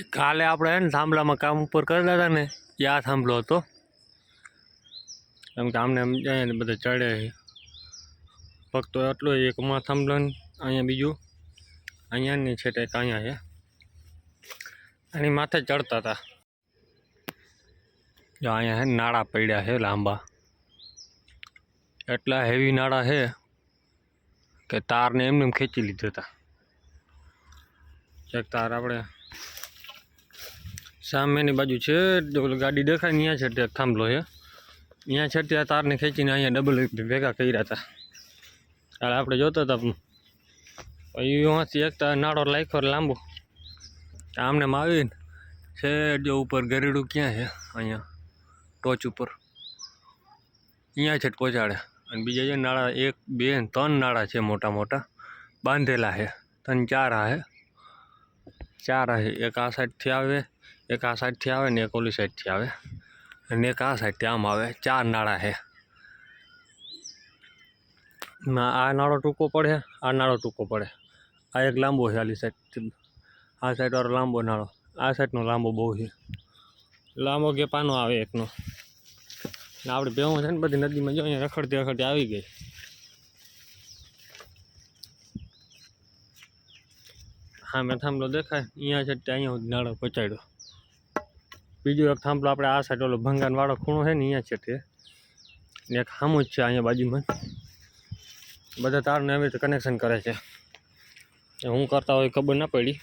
કાલે આપણે ને થાંભલામાં કામ ઉપર કરતા હતા ને એ થાંભલો હતો. એમ કે આમને એમ જાય ને બધા ચડે છે. ફક્ત એટલો એક માં થાંભલો ને, અહીંયા બીજું. અહીંયા નહીં છે એક અહીંયા છે. એની માથે ચડતા હતા. જો અહીંયા હે નાળા પડ્યા છે લાંબા. એટલા હેવી નાળા છે કે તારને એમને એમ ખેંચી લીધા હતા. એક તાર આપણે સામેની બાજુ છે જો ઓલી ગાડી દેખાય ને અહીંયા છે તે થાંભલો છે. અહીંયા છે ત્યાં તારને ખેંચીને અહીંયા ડબલ ભેગા કર્યા હતા. ત્યારે આપણે જોતા હતા પછી અહીંયાથી એક તાર નાળો લાખ્યો લાંબો. આમને આમ આવીને છે જો ઉપર ગરેડું ક્યાં છે? અહીંયા ટોચ ઉપર. અહીંયા છે પહોંચાડે. અને બીજા જે નાળા, એક, બે ને ત્રણ નાળા છે મોટા મોટા. બાંધેલા છે. ત્રણ ચાર આ છે. ચાર છે. એક આ સાઈડથી આવે. એક આ સાઈડથી આવે ને એક ઓલી સાઈડથી આવે. અને એક આ સાઈડથી આમ આવે. ચાર નાળા છે. આ નાળો ટૂંકો પડે, આ નાળો ટૂંકો પડે. આ એક લાંબો છે આલી સાઈડથી આ સાઈડવાળો લાંબો નાળો. આ સાઈડનો લાંબો બહુ છે. લાંબો કે પાનો આવે એકનો. ને આપણે ભેવું છે ને બધી નદીમાં જો અહીંયા રખડતી રખડતી આવી ગઈ. હા મેં થાંભલો દેખાય. અહીંયા છે ત્યાં અહીંયા નાળો પહોંચાડ્યો. બીજો એક થાંભલો આપણે આ સાઈડ ઓલો ભંગાનવાળો ખૂણો છે ને અહીંયા છે તે. એક સામું છે અહીંયા બાજુમાં. બધા તારને એવી રીતે કનેક્શન કરે છે. હું કરતા હોય ખબર ના પડી.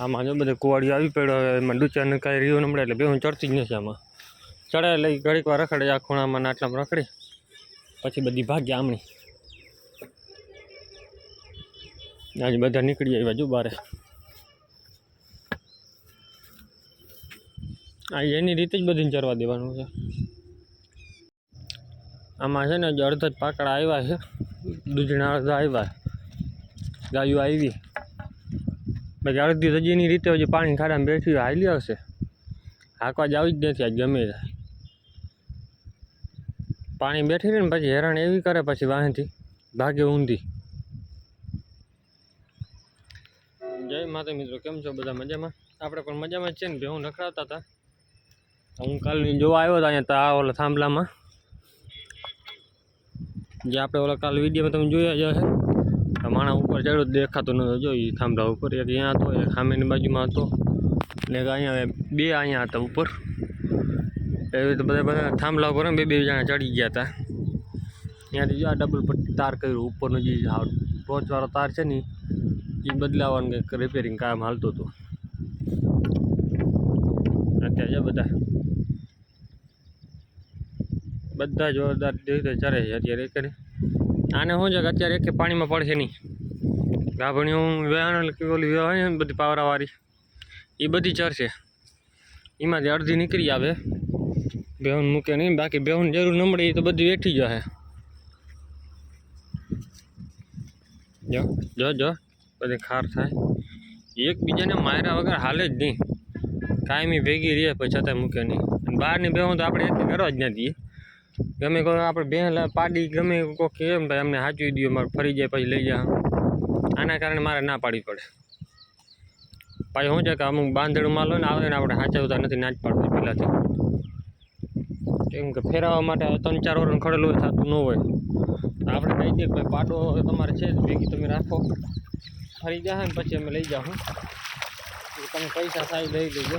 આમાં જો બધે કુવાડીઓ આવી પડ્યો હવે એમાં ડૂચાને કાંઈ રહ્યું નમડે એટલે બે હું ચડતી જ નથી આમાં. ચડે લઈ ઘડીક વાર રખડે આ ખૂણામાં આટલામાં રખડી. પછી બધી ભાગ્યા આમણી. આજે બધા નીકળી આવ્યા જો બારે. આ એની રીતે જ બધી ચરવા દેવાનું છે. આમાં છે ને જે અડધા જ પાકડા આવ્યા છે. દૂધના અડધા આવ્યા ગાયો આવી બાકી અડધી રજીની રીતે હજી પાણી ખાડામાં બેઠી હાલી આવશે હાંકવા જ આવી જ નથી, આજ ગમે જાય પાણી બેઠી રહે ને પછી હેરાન એવી કરે પછી વાંહેથી, ભાગે ઊંધી. જય માતા મિત્રો, કેમ છો? બધા મજામાં? આપણે પણ મજામાં જ છે ને હું નખડાવતા હતા. હું કાલ જોવા આવ્યો હતો અહીંયા તા ઓલા થાંભલામાં. જે આપણે ઓલા કાલ વિડીયોમાં તમે જોયા જ હશે. આ માણા ઉપર ચડ્યો દેખાતો નતો. જો એ થાંભલા ઉપર એક અહીંયા હતો, એક સામેની બાજુમાં હતો. ને અહીંયા બે અહીંયા હતા ઉપર. એવી રીતે બધા બધા થાંભલા ઉપર બે બે જણા ચડી ગયા હતા ત્યાંથી જો આ ડબલ પટ્ટી તાર કર્યું, ઉપરનો જે ટોચવાળો તાર છે ને એ બદલાવાનું કંઈક રિપેરિંગ કામ હાલતું હતું. અત્યારે બધા બધા જોરદાર રીતે ચરે છે અત્યારે એક આને શું છે કે અત્યારે એક પાણીમાં પડશે નહીં. ગાભણીઓ વ્યાણ ઓલી હોય ને બધી પાવરાવાળી એ બધી ચરશે. એમાંથી અડધી નીકળી આવે. બેહુન મૂકે નહીં, બાકી બેહુન જરૂર ન મળે એ તો બધી વેઠી જશે. જો જો જો, બધી ખાર થાય. એકબીજાને માર્યા વગર હાલે જ નહીં. કાયમી ભેગી રહે, પછી છતાંય મૂકે નહીં. બહારની બેહું તો આપણે એક કરવા જ ના દઈએ. ગમે કોઈ આપણે બેન પાડી ગમે કોઈ કહે એમ ભાઈ અમને સાચવી દો મારે ફરી જાય પછી લઈ જા આના કારણે મારે ના પાડવી પડે. પાછી શું છે કે અમુક બાંધેડું માલ ને, આવે ને આપણે સાચવતા નથી, ના જ પાડવું પહેલાંથી. કેમ કે ફેરવવા માટે ત્રણ ચાર વર્ષ ખડેલું થતું ન હોય. આપણે કહી દઈએ કે ભાઈ પાડો તમારે છે જ ભેગી, તમે રાખો. ફરી જાય ને પછી અમે લઈ જાઉં તમે પૈસા સાહેબ લઈ લેજો.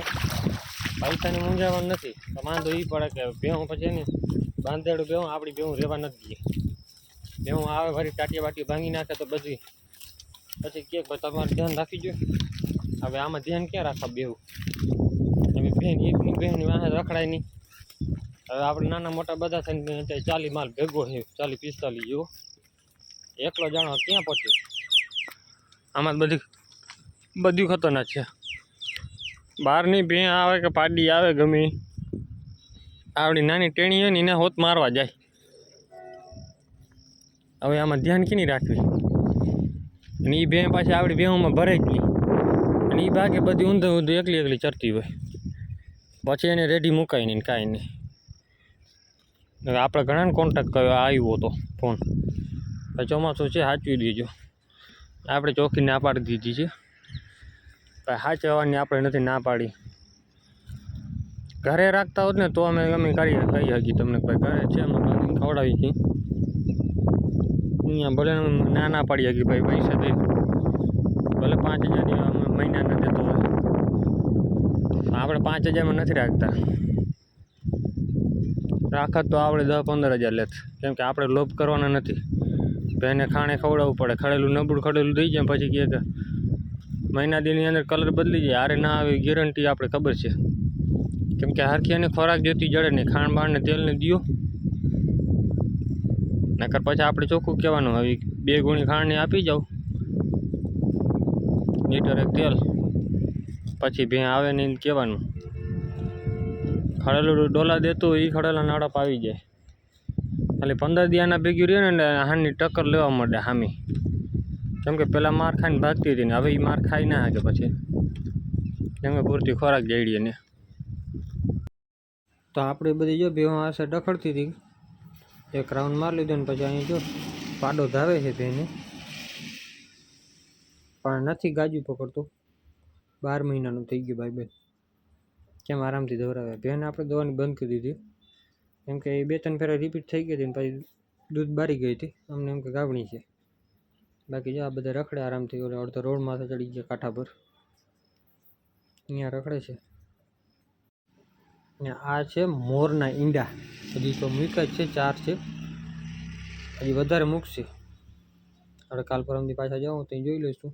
પૈસાની મૂંઝાવણ નથી. તો વાંધો એ પડે કે ભેહું પછી ને બાંધેડું બેહું, આપણી બેહું રહેવા નથી દઈએ. ભેહું આવે ફરી ટાટિયા બાટી ભાંગી નાખે તો બધી પછી કે તમારે ધ્યાન રાખી રાખીજો હવે આમાં ધ્યાન ક્યાં રાખવા બેહું? તમે બેન, એકની બેનની વાહે રખડાય નહીં. હવે આપણે નાના મોટા બધા થઈને અત્યારે ચાલી માલ ભેગો છે, ચાલી પિસ્તાલીસ જેવો. એકલો જાણો ક્યાં પહોંચ્યો આમાં બધી બધું ખતરનાક છે. બહારની ભેં આવે કે પાડી આવે ગમે. આવડી નાની ટેણી હોય ને એને હોત મારવા જાય. હવે આમાં ધ્યાન કીની રાખવી? અને એ બે પાછી આવડી ભેહુંમાં ભરે જ અને એ ભાગે બધી ઊંધે ઊંધું એકલી એકલી ચરતી હોય. પછી એને રેડી મુકાય નહીં કાંઈ નહીં. આપણે ઘણાને કોન્ટેક્ટ કર્યો આવ્યો હતો ફોન ચોમાસું છે, સાચવી દેજો. આપણે ચોખ્ખી ના પાડી દીધી છે. સાચવવાની આપણે નથી ના પાડી. ઘરે રાખતા હોત ને તો અમે અમે કરી કહી શકીએ તમને કોઈ ઘરે છે? અમે ખવડાવી છીએ અહીંયા ભલે ના ના પાડી શકીએ ભાઈ, પૈસા દઈ ભલે પાંચ હજાર અમે મહિનાના દેતો હોય. આપણે પાંચ હજારમાં નથી રાખતા. રાખત તો આપણે દસ પંદર હજાર લેત. કેમ કે આપણે લોભ કરવાના નથી. એને ખાણે ખવડાવવું પડે. ખડેલું નબળું ખડેલું દઈ જાય પછી કહે કે મહિના દીની અંદર કલર બદલી જાય. આરે ના આવે ગેરંટી આપણે ખબર છે. કેમ કે હરખી ખોરાક જોતી જડે નહીં, ખાંડ બાણને તેલને તેલ ને દિયો. નકર પછી આપણે ચોખ્ખું કહેવાનું, હવે બે ગુણી ખાણને આપી જાઉં લીટર એક તેલ. પછી ભે આવે નહીં કહેવાનું. ખડેલું ડોલા દેતું એ ખડેલા નાડપ આવી જાય. ખાલી પંદર દિયાના ભેગી રહ્યો ને હાની ટક્કર લેવા માંડે હામી. કેમ કે પહેલાં માર ખાઈને ભાગતી હતી ને, હવે એ માર ખાઈ ના શકે પછી. કેમ કે પૂરતી ખોરાક જઈડીએ ને તો આપણે બધી જો ભેવા આશે ડખડતી હતી. એક રાઉન્ડ મારી લીધો ને પછી અહીં જો પાડો ધાવે છે ભેને પણ નથી ગાજુ પકડતું. બાર મહિનાનું થઈ ગયું ભાઈ બેન. કેમ આરામથી દોરાવે? ભેને આપણે દોવાની બંધ કરી દીધી. કેમ કે એ બે ત્રણ ફેરા રિપીટ થઈ ગઈ હતી ને પછી દૂધ બારી ગઈ હતી. અમને એમ કે ગાવણી છે. બાકી જો આ બધા રખડે આરામથી. ઓલે અડધો રોડ માથે ચડી ગયા કાંઠા પર. અહીંયા રખડે છે. ને આ છે મોરના ઈંડા. હજી તો મૂક્યા જ છે, ચાર છે. હજી વધારે મૂકશે. આપણે કાલ પરમથી પાછા જાઉં તો જોઈ લઈશું.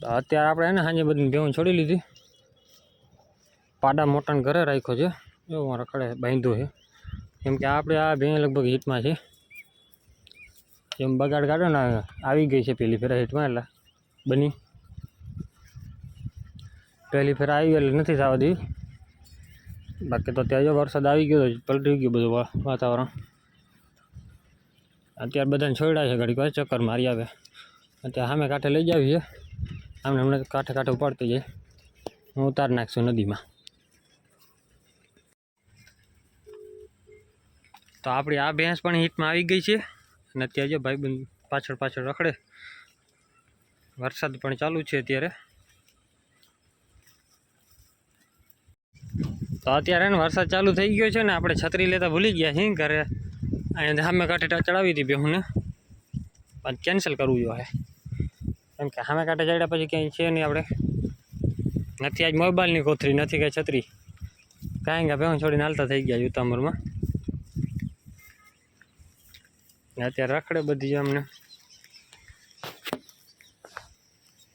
તો અત્યારે આપણે એને સાંજે બધી ભેવું છોડી લીધી. પાડા મોટાને ઘરે રાખ્યો છે. જો રખડે બાંધ્યો છે. કેમ કે આપણે આ ભેં લગભગ હિટમાં છે. જેમ બગાડ કાઢો ને, આવી ગઈ છે પેલી ફેરા હિટમાં એટલે બની. પહેલી ફેર આવી એટલે નથી થવા દી બાકી તો ત્યાં જો વરસાદ આવી ગયો પલટી ગયું બધું વાતાવરણ. અત્યારે બધાને છોડ્યા છે ઘડીક ચક્કર મારી આવે. અત્યારે સામે કાંઠે લઈ જાવી છે આમને હમણાં કાંઠે કાંઠે ઉપાડતી જાય હું ઉતાર નાખશું નદીમાં. તો આપણી આ ભેંસ પણ હિટમાં આવી ગઈ છે. અને અત્યારે જો ભાઈબંધ પાછળ પાછળ રખડે. વરસાદ પણ ચાલુ છે અત્યારે. તો અત્યારે ને વરસાદ ચાલુ થઈ ગયો છે ને આપણે છત્રી લેતા ભૂલી ગયા છીએ ઘરે. અહીંયા સામે કાંઠે ચડાવી હતી બેહુને. પણ કેન્સલ કરવું જોઈએ કેમ કે સામે કાંઠે ચડ્યા પછી ક્યાંય છે નહીં આપણે. નથી આજ મોબાઈલની કોથરી નથી કાંઈ છત્રી. કાંઈ કે બેહું છોડીને હાલતા થઈ ગયા યુતામરમાં અત્યારે રખડે બધી અમને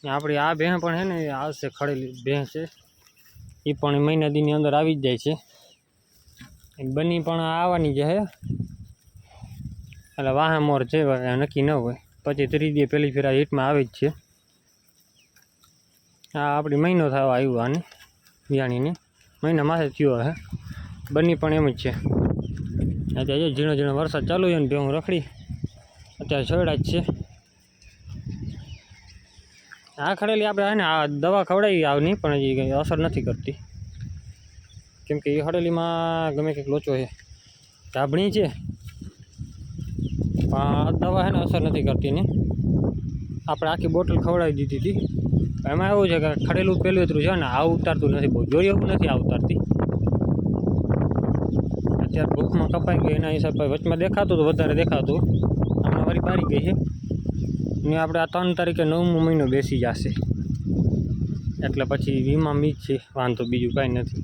આપણી આ ભેં પણ છે ને, આ આવશે ખડેલી ભેં છે. એ પણ મહિના દીની અંદર આવી જ જાય છે. બની પણ આવવાની છે એટલે વાહે મોર છે નક્કી ન હોય. પછી ત્રીજી પહેલી ફેરા હીટમાં આવી જ છે. આ આપણી મહિનો થવા આવ્યો આને વિયાણીને મહિના માથે થયો હે. બની પણ એમ જ છે. અત્યારે ઝીણો ઝીણો વરસાદ ચાલુ છે ને ભેહું રખડી. અત્યારે છોડા જ છે. આ ખડેલી આપણે ને આ દવા ખવડાવી આવની, પણ એ અસર નથી કરતી. કેમ કે એ ખડેલીમાં ગમે કંઈક લોચો છે. ધાબણી છે. પણ દવા છે ને અસર નથી કરતી ને. આપણે આખી બોટલ ખવડાવી દીધી હતી. એમાં એવું છે કે ખડેલું પેલું એટલું છે ને, આ ઉતારતું નથી બહુ. જોઈએ એવું નથી આ ઉતારતી. અત્યારે ભૂખમાં કપાઈ ગઈ એના હિસાબે વચમાં દેખાતું હતું વધારે દેખાતું. હમણાં વળી પારી ગઈ છે. ને આપણે આ ત્રણ તારીખે નવમો મહિનો બેસી જશે. એટલે પછી વીમા મી છે, વાંધો બીજું કાંઈ નથી.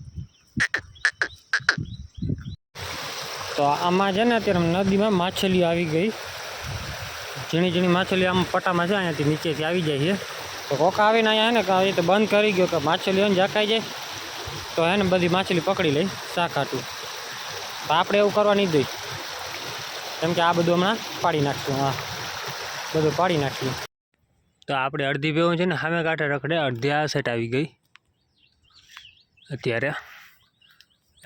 તો આમાં છે ને અત્યારે નદીમાં માછલી આવી ગઈ. ઝીણી ઝીણી માછલી આમ પટામાં છે, અહીંયાથી નીચેથી આવી જાય છે. તો કોક આવીને અહીંયા ને રીતે બંધ કરી ગયો, કે માછલી હોય ને ઝાકાઈ જાય. તો હે ને બધી માછલી પકડી લઈ, શાક હાટું. તો આપણે એવું કરવા નહીં દઈ. કેમ કે આ બધું હમણાં પાડી નાખશું, હા. બધું પાડી નાખીએ. તો આપણે અડધી ભેવું છે ને સામે કાંઠે રખડે, અડધી આ સેટ આવી ગઈ. અત્યારે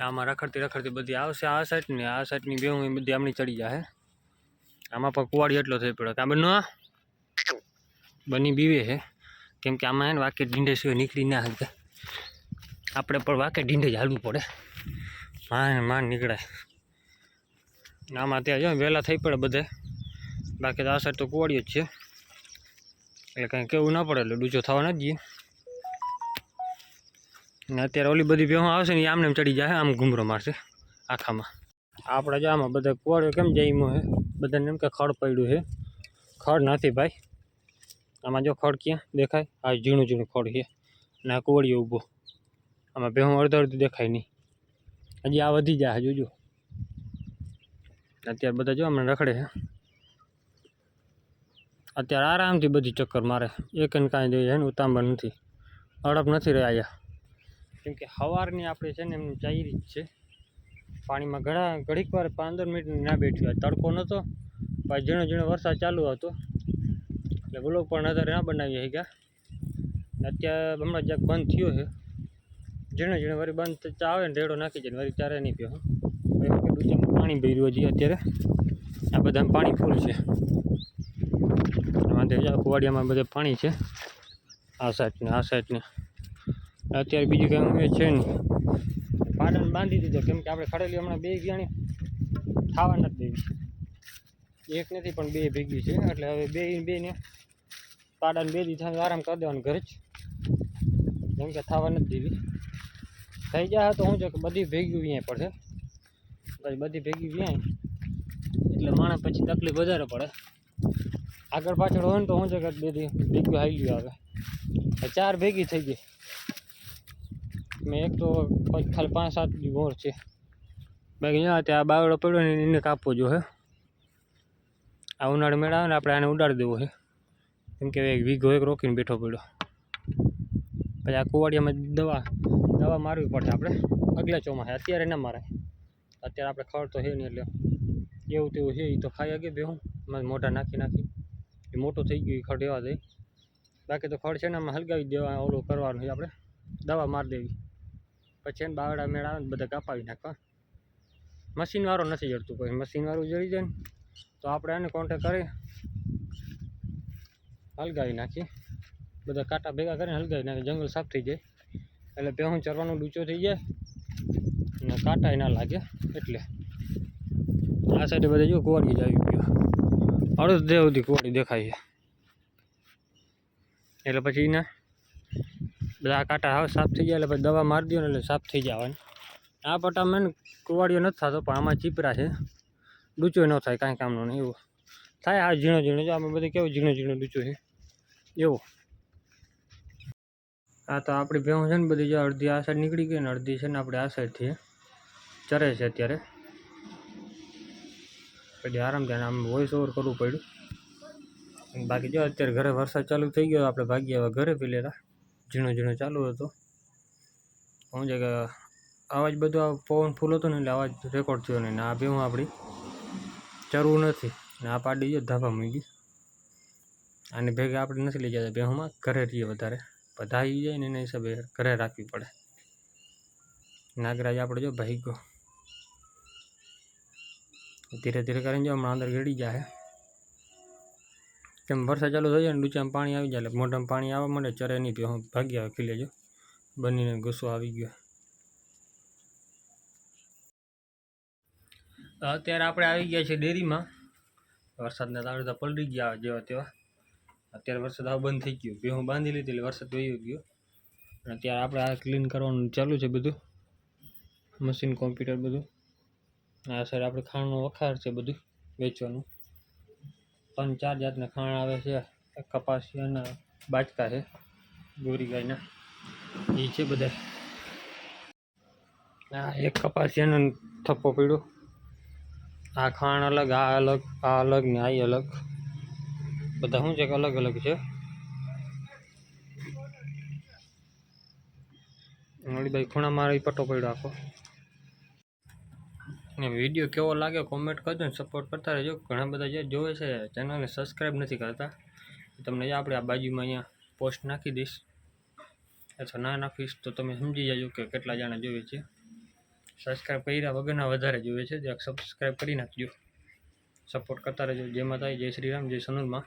આમાં રખડતી રખડતી બધી આવશે, આ ને આ સાઈડની ભેવું એ બધી આમની ચડી જાય આમાં પણ કુવાડી એટલો થઈ પડે કાં બનો બની બીવે છે. કેમ કે આમાં એને વાક્ય ઢીંઢે સિવાય નીકળી ના શકે આપણે પણ વાક્ય ઢીંડે જ હાલવું પડે. માન માન નીકળાય. આમાં ત્યાં જો વહેલા થઈ પડે બધે. બાકી તો આ સાઈડ તો કુવાડીઓ જ છે. એટલે કાંઈ કેવું ના પડે, એટલે ડૂચો થવા નથી જઈએ ને અત્યારે ઓલી બધી ભેહું આવશે ને આમને ચડી જાય, આમ ઘૂમરો મારશે આખામાં. આપણે જો આમાં બધા કુવાડો કેમ જઈમો હે બધાને એમ કે ખડ પડ્યું છે. ખડ નથી ભાઈ. આમાં જો ખડ ક્યાં દેખાય? આ ઝીણું ઝીણું ખડ છે. અને આ કુવડીઓ ઊભો. આમાં ભેહું અડધો અડધું દેખાય નહીં. હજી આ વધી જાય જોજો અત્યારે બધા જો હમણાં રખડે છે. અત્યારે આરામથી બધી ચક્કર મારે. એક ને કાંઈ જોઈએ છે ને ઉતાંબર નથી. અડપ નથી રહ્યા અહીંયા. કેમ કે સવારની આપણે છે ને એમની ચાયરી જ છે. પાણીમાં ઘણા, ઘડીક વાર પંદર મિનિટ ના બેઠ્યું તડકો નહોતો પછી ઝીણો ઝીણો વરસાદ ચાલુ હતો. એટલે બ્લોક પણ નજરે ના બનાવી ગયા. અત્યારે હમણાં જ્યાંક બંધ થયો છે. ઝીણો ઝીણો વળી બંધ આવે ને રેડો નાખી જાય વળી ત્યારે નહીં પીવો પાણી ભર્યું હજી અત્યારે. આ બધામાં પાણી ફૂલ છે. વાંધે કુવાડિયામાં બધે પાણી છે. આ સાઈડને આ સાઈડને. અત્યારે બીજું કંઈ અમે છે નહીં. પાડન બાંધી દીધો. કેમ કે આપણે ખડેલી હમણાં બે ગયાણી ખાવા નથી દેવી. એક નથી, પણ બે ભેગી છે. એટલે હવે બે બે ને પાડાને બે દીધા આરામ કરી દેવાનું ઘરે જ. કેમ કે થવા નથી દેવી. થઈ જાય તો શું છે કે બધી ભેગી વ્યાય પડશે પછી બધી ભેગી વ્યાય. એટલે માણસ પછી તકલીફ વધારે પડે. આગળ પાછળ હોય ને તો શું છે કે બે દી ભેગું હાલ્યું આવે ચાર ભેગી થઈ ગઈ. મેં એક તો ખાલી પાંચ સાત દી મોર છે. બાકી ના ત્યાં બાવડો પડ્યો ને એને કાપવો જો હે. આ ઉનાળો મેળા ને આપણે આને ઉડાડી દેવો છે કેમ કે એક વીઘો એક રોકીને બેઠો પડ્યો. પછી આ કુવાડિયામાં દવા દવા મારવી પડશે આપણે. અગલા ચોમાસે. અત્યારે ના મારે અત્યારે આપણે ખડ તો છે નહીં એટલે. એવું તેવું છે એ તો ખાઈ અગે બેહું. મોઢા નાખી નાખી. એ મોટું થઈ ગયું ખડ એવા દે બાકી તો ખડ છે ને આમાં હલગાવી દેવા, ઓલું કરવાનું છે આપણે. દવા મારી દેવી. પછી એને બાવડા મેળા આવે બધા કાપાવી નાખવા. મશીનવાળો નથી જડતું પછી મશીનવાળું જડી જાય ને, તો આપણે એને કોન્ટેક કરી હલગાવી નાખીએ. બધા કાંટા ભેગા કરીને હલગાવી નાખીએ. જંગલ સાફ થઈ જાય. એટલે ભેહું ચરવાનું ડૂચો થઈ જાય. અને કાંટા ના લાગે એટલે. આ સાઈડે બધા જો કુવાડી જ આવી ગયો. અડધ સુધી કોળી દેખાય છે. એટલે પછી એના બધા કાંટા હાવ સાફ થઈ જાય એટલે પછી દવા મારી દો ને એટલે સાફ થઈ જવાની. આ પટામાં ને કુવાડીઓ નથી થતો, પણ આમાં ચીપરા છે. ડૂચો ન થાય કાંઈ કામનો નહીં એવું. થાય આ ઝીણો ઝીણો, જો આમાં બધું કેવું ઝીણો ઝીણો ડૂચો છે. એવું. આ તો આપણી ભેહું છે ને બધી, જો અડધી આ સાઈડ નીકળી ગઈ ને અડધી છે ને આપણે આ સાઈડથી ચરે છે અત્યારે. પછી આરામથી આમ વોઇસ ઓવર કરવું પડ્યું. બાકી જો અત્યારે ઘરે વરસાદ ચાલુ થઈ ગયો, આપણે ભાગી હવે ઘરે પી લેતા. ઝીણો ઝીણો ચાલુ હતો. શું છે કે અવાજ બધો પવન ફૂલ હતો ને એટલે અવાજ રેકોર્ડ થયો નહીં. આ ભેહું આપણી ચરવું નથી. ને આ પાડી જો ધાબા મૂકી આની ભેગા આપણે નથી લઈ જતા ભેહુંમાં ઘરે રહીએ વધારે. બધા આવી જાય ને એના હિસાબે ઘરે રાખવી પડે. નાગરાજ આપણે જો ભાઈ ગયો. ધીરે ધીરે કરીને જો હમણાં અંદર ગળી જાય કેમ વરસાદ ચાલુ થઈ જાય ને ડૂચામાં પાણી આવી જાય એટલે મોઢામાં પાણી આવવા માંડે, ચરે નહીં પીવું ભાગી આવે ખીલે જો. બનીને ગુસ્સો આવી ગયો. અત્યારે આપણે આવી ગયા છે ડેરીમાં. વરસાદના તાવડે તો પલડી ગયા જેવા તેવા. અત્યારે વરસાદ આવો બંધ થઈ ગયો. ભેહું બાંધી લીધી એટલે વરસાદ વહી ગયો. અને અત્યારે આપણે આ ક્લીન કરવાનું ચાલુ છે બધું. મશીન કોમ્પ્યુટર બધું. આ સર આપણે ખાણનો વખાર છે બધું વેચવાનું. ત્રણ ચાર જાતના ખાણ આવે છે, એક કપાસિયાના બાચકા છે, ગોરી ગાયના. એ છે બધા. આ એક કપાસિયાનો થપ્પો પડ્યો આ ખાણ અલગ, આ અલગ આ અલગ ને આ અલગ. બધા શું છે કે અલગ અલગ છે? ભાઈ ખૂણા મારી પટ્ટો પડ્યો આખો. ને વીડિયો કેવો લાગે કોમેન્ટ કરજો ને સપોર્ટ કરતા રહેજો. ઘણા બધા જે જોવે છે ચેનલને સબસ્ક્રાઈબ નથી કરતા. તમને આપણે આ બાજુમાં અહીંયા પોસ્ટ નાખી દઈશ. અથવા ના નાખીશ તો તમે સમજી જાજો કે કેટલા જણા જોવે છે. સબસ્ક્રાઈબ કર્યા વગરના વધારે જોવે છે. જે સબસ્ક્રાઈબ કરી નાખજો. સપોર્ટ કરતા રહેજો. જય માતા જય શ્રી રામ, જય સનુલમાં.